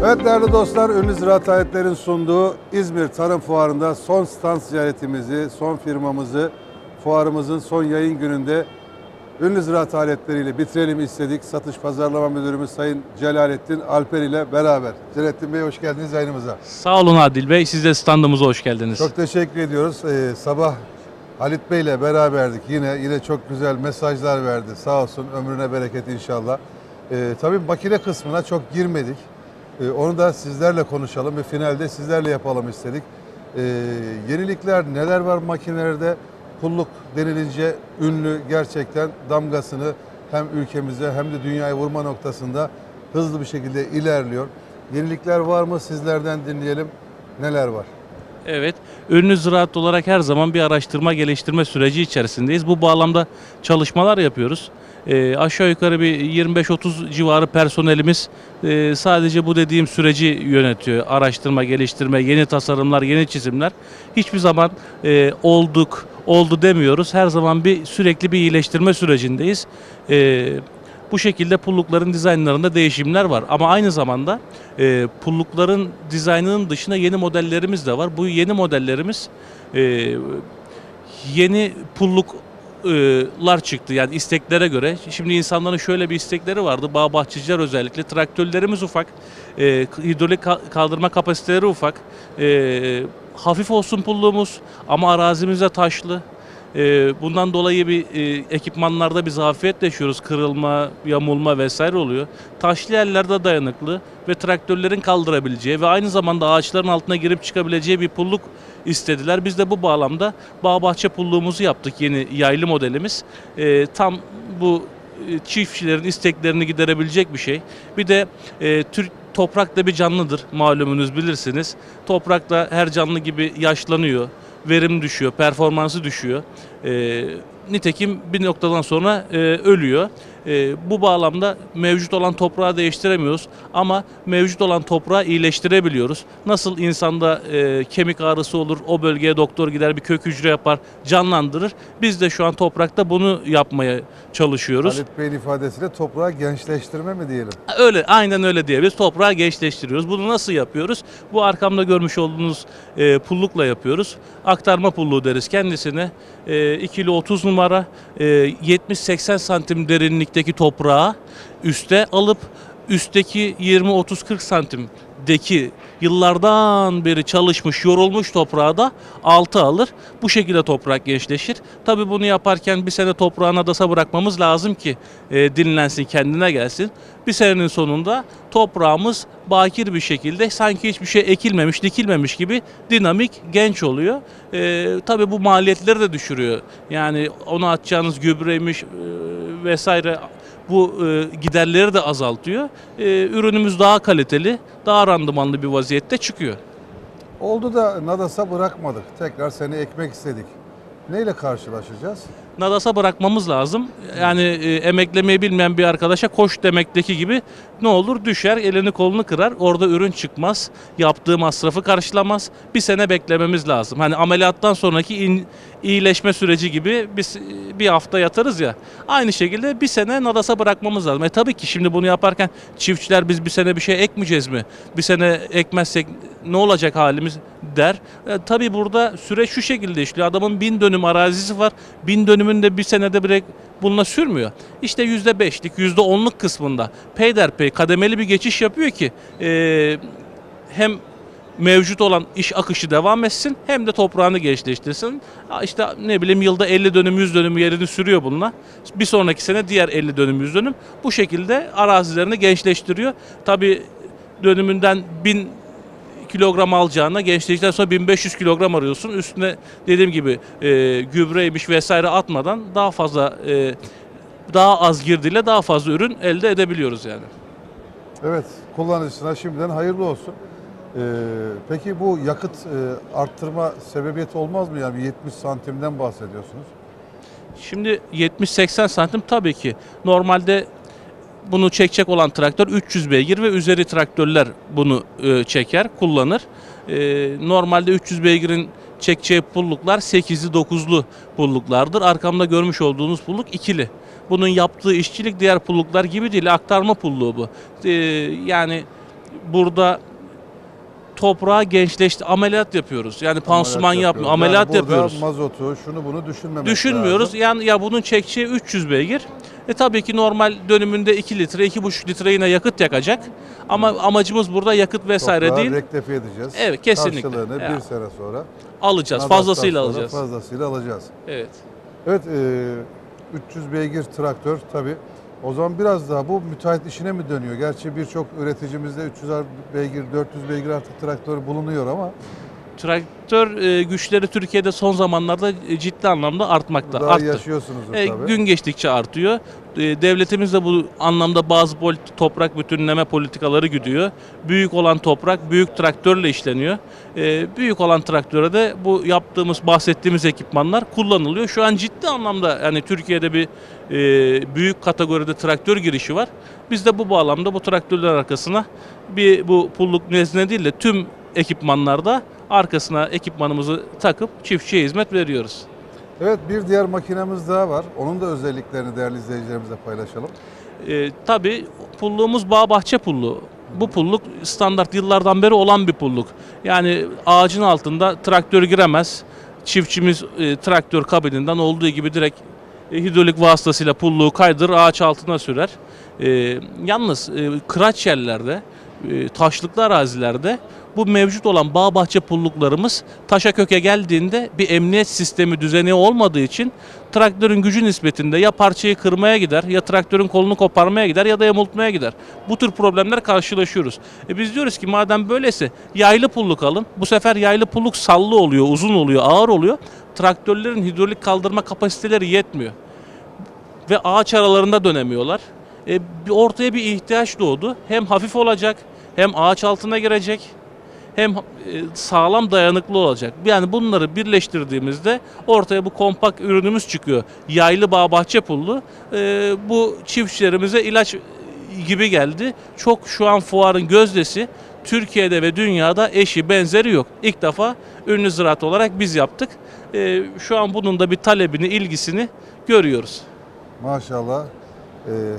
Evet değerli dostlar, ünlü ziraat aletlerin sunduğu İzmir Tarım Fuarı'nda son stand ziyaretimizi, son firmamızı, fuarımızın son yayın gününde ünlü ziraat aletleriyle bitirelim istedik. Satış Pazarlama Müdürümüz Sayın Celalettin Alper ile beraber. Celalettin Bey hoş geldiniz yayınımıza. Sağ olun Adil Bey. Siz de standımıza hoş geldiniz. Çok teşekkür ediyoruz. Ee, sabah Halit Bey ile beraberdik. Yine yine çok güzel mesajlar verdi. Sağ olsun ömrüne bereket inşallah. Ee, tabii makine kısmına çok girmedik. Ee, onu da sizlerle konuşalım ve finalde sizlerle yapalım istedik. Ee, yenilikler neler var makinelerde? Pulluk denilince ünlü gerçekten damgasını hem ülkemize hem de dünyaya vurma noktasında hızlı bir şekilde ilerliyor. Yenilikler var mı? Sizlerden dinleyelim. Neler var? Evet. Ünlü ziraat olarak her zaman bir araştırma geliştirme süreci içerisindeyiz. Bu bağlamda çalışmalar yapıyoruz. Ee, aşağı yukarı bir 25-30 civarı personelimiz e, sadece bu dediğim süreci yönetiyor. Araştırma, geliştirme, yeni tasarımlar, yeni çizimler. Hiçbir zaman e, olduk, oldu demiyoruz. Her zaman bir sürekli bir iyileştirme sürecindeyiz. E, bu şekilde pullukların dizaynlarında değişimler var. Ama aynı zamanda pullukların dizaynının dışında yeni modellerimiz de var. Bu yeni modellerimiz yeni pulluklar çıktı. Yani isteklere göre. Şimdi insanların şöyle bir istekleri vardı. Bağ bahçeciler özellikle. Traktörlerimiz ufak. E, hidrolik ka- kaldırma kapasiteleri ufak. E, hafif olsun pulluğumuz ama arazimizde taşlı. Ee, Bundan dolayı bir e, ekipmanlarda bir zafiyet yaşıyoruz. Kırılma, yamulma vesaire oluyor. Taşlı yerlerde dayanıklı ve traktörlerin kaldırabileceği ve aynı zamanda ağaçların altına girip çıkabileceği bir pulluk istediler. Biz de bu bağlamda bağ bahçe pulluğumuzu yaptık yeni yaylı modelimiz. Ee, tam bu e, çiftçilerin isteklerini giderebilecek bir şey. Bir de e, Türk toprak da bir canlıdır malumunuz bilirsiniz. Toprak da her canlı gibi yaşlanıyor verim düşüyor, performansı düşüyor. Ee, nitekim bir noktadan sonra e, ölüyor. E, bu bağlamda mevcut olan toprağı değiştiremiyoruz ama mevcut olan toprağı iyileştirebiliyoruz. Nasıl insanda e, kemik ağrısı olur, o bölgeye doktor gider bir kök hücre yapar, canlandırır. Biz de şu an toprakta bunu yapmaya çalışıyoruz. Halit Bey'in ifadesiyle toprağı gençleştirme mi diyelim? Öyle, aynen öyle diyebiliriz. Toprağı gençleştiriyoruz. Bunu nasıl yapıyoruz? Bu arkamda görmüş olduğunuz e, pullukla yapıyoruz. Aktarma pulluğu deriz kendisine. E, ikili 30 numara, e, 70-80 santim derinlikteki toprağı üste alıp üstteki 20-30-40 santimdeki yıllardan beri çalışmış, yorulmuş toprağı da altı alır. Bu şekilde toprak gençleşir. Tabii bunu yaparken bir sene toprağına dasa bırakmamız lazım ki e, dinlensin, kendine gelsin. Bir senenin sonunda toprağımız bakir bir şekilde sanki hiçbir şey ekilmemiş, dikilmemiş gibi dinamik, genç oluyor. E, tabii bu maliyetleri de düşürüyor. Yani ona atacağınız gübreymiş e, vesaire bu e, giderleri de azaltıyor. E, ürünümüz daha kaliteli, daha randımanlı bir vaziyette çıkıyor. Oldu da Nadas'a bırakmadık. Tekrar seni ekmek istedik. Neyle karşılaşacağız? Nadas'a bırakmamız lazım. Yani e, emeklemeyi bilmeyen bir arkadaşa koş demekteki gibi ne olur düşer, elini kolunu kırar. Orada ürün çıkmaz. Yaptığı masrafı karşılamaz. Bir sene beklememiz lazım. Hani ameliyattan sonraki in- iyileşme süreci gibi biz bir hafta yatarız ya. Aynı şekilde bir sene Nadas'a bırakmamız lazım. E tabii ki şimdi bunu yaparken çiftçiler biz bir sene bir şey ekmeyeceğiz mi? Bir sene ekmezsek ne olacak halimiz der. E, tabii burada süreç şu şekilde işliyor. Adamın bin dönüm arazisi var. Bin dönümünde bir senede bile bununla sürmüyor. İşte yüzde beşlik, yüzde onluk kısmında peyderpey kademeli bir geçiş yapıyor ki e, hem mevcut olan iş akışı devam etsin hem de toprağını gençleştirsin. İşte ne bileyim yılda 50 dönüm 100 dönüm yerini sürüyor bununla. Bir sonraki sene diğer 50 dönüm 100 dönüm. Bu şekilde arazilerini gençleştiriyor. Tabii dönümünden 1000 kilogram alacağına gençleştikten sonra 1500 kilogram arıyorsun. Üstüne dediğim gibi e, gübreymiş vesaire atmadan daha fazla e, daha az girdiyle daha fazla ürün elde edebiliyoruz yani. Evet, kullanıcısına şimdiden hayırlı olsun. Ee, peki bu yakıt e, arttırma sebebiyeti olmaz mı? Yani bir 70 santimden bahsediyorsunuz. Şimdi 70-80 santim tabii ki. Normalde bunu çekecek olan traktör 300 beygir ve üzeri traktörler bunu e, çeker, kullanır. E, normalde 300 beygirin çekeceği pulluklar 8'li 9'lu pulluklardır. Arkamda görmüş olduğunuz pulluk ikili. Bunun yaptığı işçilik diğer pulluklar gibi değil. Aktarma pulluğu bu. E, yani burada toprağa gençleşti ameliyat yapıyoruz. Yani pansuman yapmıyor, yapıyoruz. ameliyat Yani yapıyoruz. mazotu, şunu bunu düşünmemek Düşünmüyoruz. lazım. Yani ya bunun çekeceği 300 beygir. E tabii ki normal dönümünde 2 litre, 2,5 litre yine yakıt yakacak. Ama amacımız burada yakıt vesaire Toprağı değil. rektife edeceğiz. Evet, kesinlikle. Karşılığını Ya. bir sene sonra Alacağız. Fazlasıyla sonra alacağız. Fazlasıyla alacağız. Evet. Evet, e, 300 beygir traktör tabii. O zaman biraz daha bu müteahhit işine mi dönüyor? Gerçi birçok üreticimizde 300 beygir, 400 beygir artık traktör bulunuyor ama Traktör e, güçleri Türkiye'de son zamanlarda e, ciddi anlamda artmakta. daha Arttı. yaşıyorsunuzdur E, tabii. gün geçtikçe artıyor. E, devletimiz de bu anlamda bazı toprak bütünleme politikaları güdüyor. Büyük olan toprak büyük traktörle işleniyor. E, büyük olan traktöre de bu yaptığımız bahsettiğimiz ekipmanlar kullanılıyor. Şu an ciddi anlamda yani Türkiye'de bir e, büyük kategoride traktör girişi var. Biz de bu bağlamda bu traktörler arkasına bir bu pulluk nezne değil de tüm ekipmanlarda arkasına ekipmanımızı takıp çiftçiye hizmet veriyoruz. Evet, bir diğer makinemiz daha var. Onun da özelliklerini değerli izleyicilerimize paylaşalım. E, tabii pulluğumuz bağ bahçe pulluğu. Bu pulluk standart yıllardan beri olan bir pulluk. Yani ağacın altında traktör giremez. Çiftçimiz e, traktör kabininden olduğu gibi direkt e, hidrolik vasıtasıyla pulluğu kaydırır ağaç altına sürer. E, yalnız e, kıraç yerlerde, e, taşlıklı arazilerde bu mevcut olan bağ bahçe pulluklarımız taşa köke geldiğinde bir emniyet sistemi düzeni olmadığı için traktörün gücü nispetinde ya parçayı kırmaya gider ya traktörün kolunu koparmaya gider ya da yamultmaya gider. Bu tür problemler karşılaşıyoruz. E biz diyoruz ki madem böyleyse yaylı pulluk alın. Bu sefer yaylı pulluk sallı oluyor, uzun oluyor, ağır oluyor. Traktörlerin hidrolik kaldırma kapasiteleri yetmiyor ve ağaç aralarında dönemiyorlar. E, ortaya bir ihtiyaç doğdu. Hem hafif olacak, hem ağaç altına girecek, hem e, sağlam dayanıklı olacak. Yani bunları birleştirdiğimizde ortaya bu kompakt ürünümüz çıkıyor. Yaylı bağ bahçe pullu. E, bu çiftçilerimize ilaç gibi geldi. Çok şu an fuarın gözdesi. Türkiye'de ve dünyada eşi benzeri yok. İlk defa ünlü ziraat olarak biz yaptık. E, şu an bunun da bir talebini, ilgisini görüyoruz. Maşallah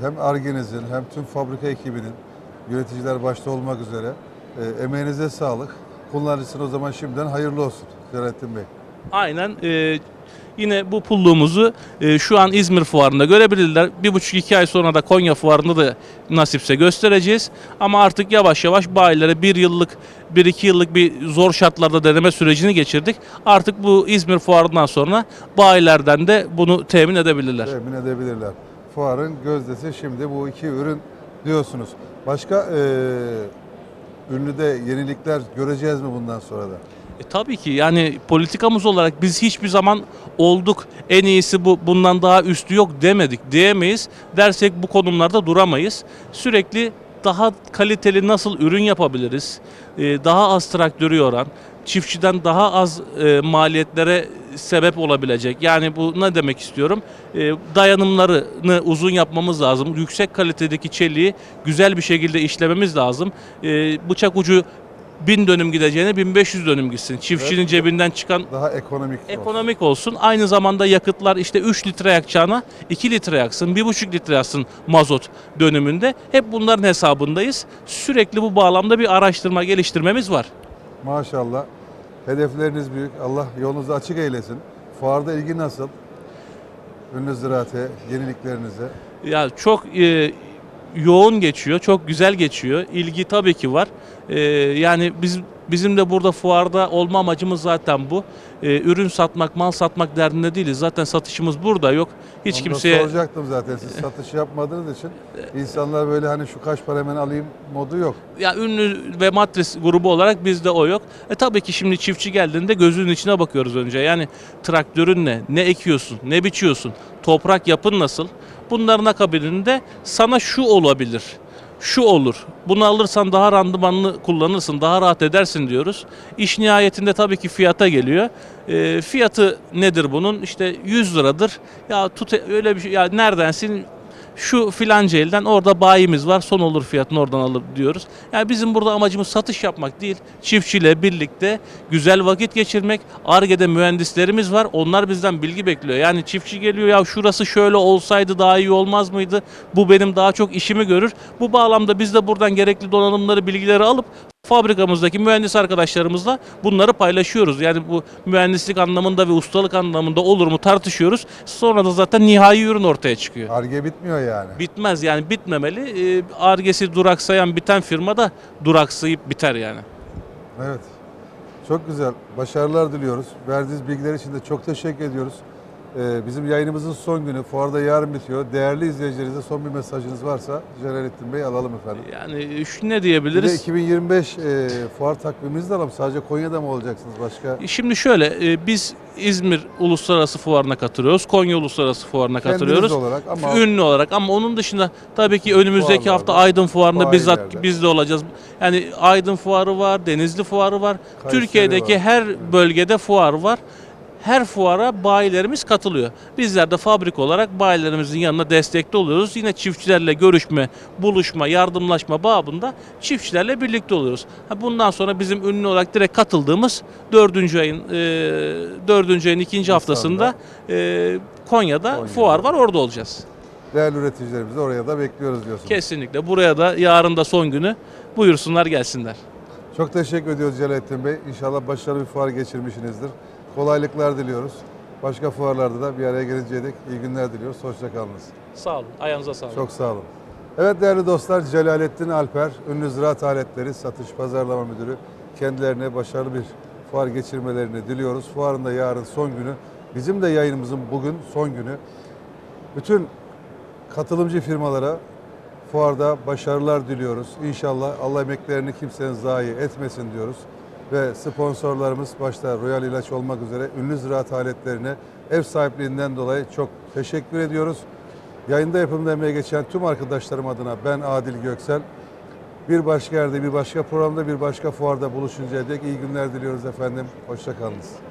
hem Argeniz'in hem tüm fabrika ekibinin yöneticiler başta olmak üzere e, emeğinize sağlık. Kullanıcısına o zaman şimdiden hayırlı olsun Selahattin Bey. Aynen. e, yine bu pulluğumuzu e, şu an İzmir fuarında görebilirler. Bir buçuk iki ay sonra da Konya fuarında da nasipse göstereceğiz. Ama artık yavaş yavaş bayilere bir yıllık, bir iki yıllık bir zor şartlarda deneme sürecini geçirdik. Artık bu İzmir fuarından sonra bayilerden de bunu temin edebilirler. Temin edebilirler. Fuarın gözdesi şimdi bu iki ürün diyorsunuz. Başka e, ünlüde yenilikler göreceğiz mi bundan sonra da? E, tabii ki yani politikamız olarak biz hiçbir zaman olduk en iyisi bu bundan daha üstü yok demedik diyemeyiz. Dersek bu konumlarda duramayız. Sürekli daha kaliteli nasıl ürün yapabiliriz? E, daha az traktörü yoran, çiftçiden daha az e, maliyetlere sebep olabilecek. Yani bu ne demek istiyorum? E, dayanımlarını uzun yapmamız lazım. Yüksek kalitedeki çeliği güzel bir şekilde işlememiz lazım. E, bıçak ucu 1000 dönüm gideceğine 1500 dönüm gitsin. Çiftçinin Evet. cebinden çıkan Daha ekonomik olsun. ekonomik olsun. Aynı zamanda yakıtlar işte 3 litre yakacağına 2 litre yaksın, 1,5 litre yaksın mazot dönümünde. Hep bunların hesabındayız. Sürekli bu bağlamda bir araştırma geliştirmemiz var. Maşallah. Hedefleriniz büyük. Allah yolunuzu açık eylesin. Fuarda ilgi nasıl? Ünlü ziraate, yeniliklerinize. Ya çok e, yoğun geçiyor, çok güzel geçiyor. İlgi tabii ki var. E, yani biz bizim de burada fuarda olma amacımız zaten bu. E, ürün satmak, mal satmak derdinde değiliz. Zaten satışımız burada yok. Hiç Onu da kimseye soracaktım zaten. Siz satış yapmadığınız için insanlar böyle hani şu kaç para hemen alayım modu yok. ya ünlü ve matris grubu olarak bizde o yok. E tabii ki şimdi çiftçi geldiğinde gözünün içine bakıyoruz önce. Yani traktörün ne? Ne ekiyorsun? Ne biçiyorsun? Toprak yapın nasıl? Bunların akabininde sana şu olabilir. Şu olur. Bunu alırsan daha randımanlı kullanırsın, daha rahat edersin diyoruz. İş nihayetinde tabii ki fiyata geliyor. E, fiyatı nedir bunun? İşte 100 liradır. Ya tut öyle bir şey. Ya neredensin? Şu filanca elden orada bayimiz var son olur fiyatını oradan alır diyoruz. Yani bizim burada amacımız satış yapmak değil. Çiftçiyle birlikte güzel vakit geçirmek. Arge'de mühendislerimiz var. Onlar bizden bilgi bekliyor. Yani çiftçi geliyor ya şurası şöyle olsaydı daha iyi olmaz mıydı? Bu benim daha çok işimi görür. Bu bağlamda biz de buradan gerekli donanımları, bilgileri alıp fabrikamızdaki mühendis arkadaşlarımızla bunları paylaşıyoruz. Yani bu mühendislik anlamında ve ustalık anlamında olur mu tartışıyoruz. Sonra da zaten nihai ürün ortaya çıkıyor. Arge bitmiyor yani. Bitmez yani bitmemeli. Ee, Argesi duraksayan biten firma da duraksayıp biter yani. Evet. Çok güzel. Başarılar diliyoruz. Verdiğiniz bilgiler için de çok teşekkür ediyoruz. Ee, bizim yayınımızın son günü. Fuarda yarın bitiyor. Değerli izleyicilerinize son bir mesajınız varsa Celalettin Bey alalım efendim. Yani şu ne Bir de diyebiliriz? 2025 e, fuar takvimimizi de alalım. Sadece Konya'da mı olacaksınız başka? Şimdi şöyle e, biz İzmir Uluslararası Fuarı'na katılıyoruz. Konya Uluslararası Fuarı'na Kendiniz katılıyoruz. olarak ama Ünlü olarak ama onun dışında tabii ki önümüzdeki Fuarlarda, hafta Aydın Fuarı'nda bizzat bayilerde. biz de olacağız. Yani Aydın Fuarı var, Denizli Fuarı var. Kayseri Türkiye'deki var. her bölgede fuar var. Her fuara bayilerimiz katılıyor. Bizler de fabrik olarak bayilerimizin yanına destekli oluyoruz. Yine çiftçilerle görüşme, buluşma, yardımlaşma babında çiftçilerle birlikte oluyoruz. Bundan sonra bizim ünlü olarak direkt katıldığımız 4. ayın e, 4. ayın ikinci haftasında e, Konya'da fuar var orada olacağız. değerli üreticilerimizi de oraya da bekliyoruz diyorsunuz. Kesinlikle. Buraya da yarın da son günü buyursunlar gelsinler. Çok teşekkür ediyoruz Celalettin Bey. İnşallah başarılı bir fuar geçirmişsinizdir. Kolaylıklar diliyoruz. Başka fuarlarda da bir araya gelinceye dek iyi günler diliyoruz. Hoşçakalınız. Sağ olun. Ayağınıza sağlık. Çok sağ olun. Evet değerli dostlar Celalettin Alper, ünlü ziraat aletleri satış pazarlama müdürü. Kendilerine başarılı bir fuar geçirmelerini diliyoruz. Fuarın da yarın son günü. Bizim de yayınımızın bugün son günü. Bütün katılımcı firmalara fuarda başarılar diliyoruz. İnşallah Allah emeklerini kimsenin zayi etmesin diyoruz. Ve sponsorlarımız başta Royal İlaç olmak üzere ünlü ziraat aletlerine ev sahipliğinden dolayı çok teşekkür ediyoruz. Yayında yapımda emeğe geçen tüm arkadaşlarım adına ben Adil Göksel. Bir başka yerde, bir başka programda, bir başka fuarda buluşuncaya dek iyi günler diliyoruz efendim. Hoşçakalınız.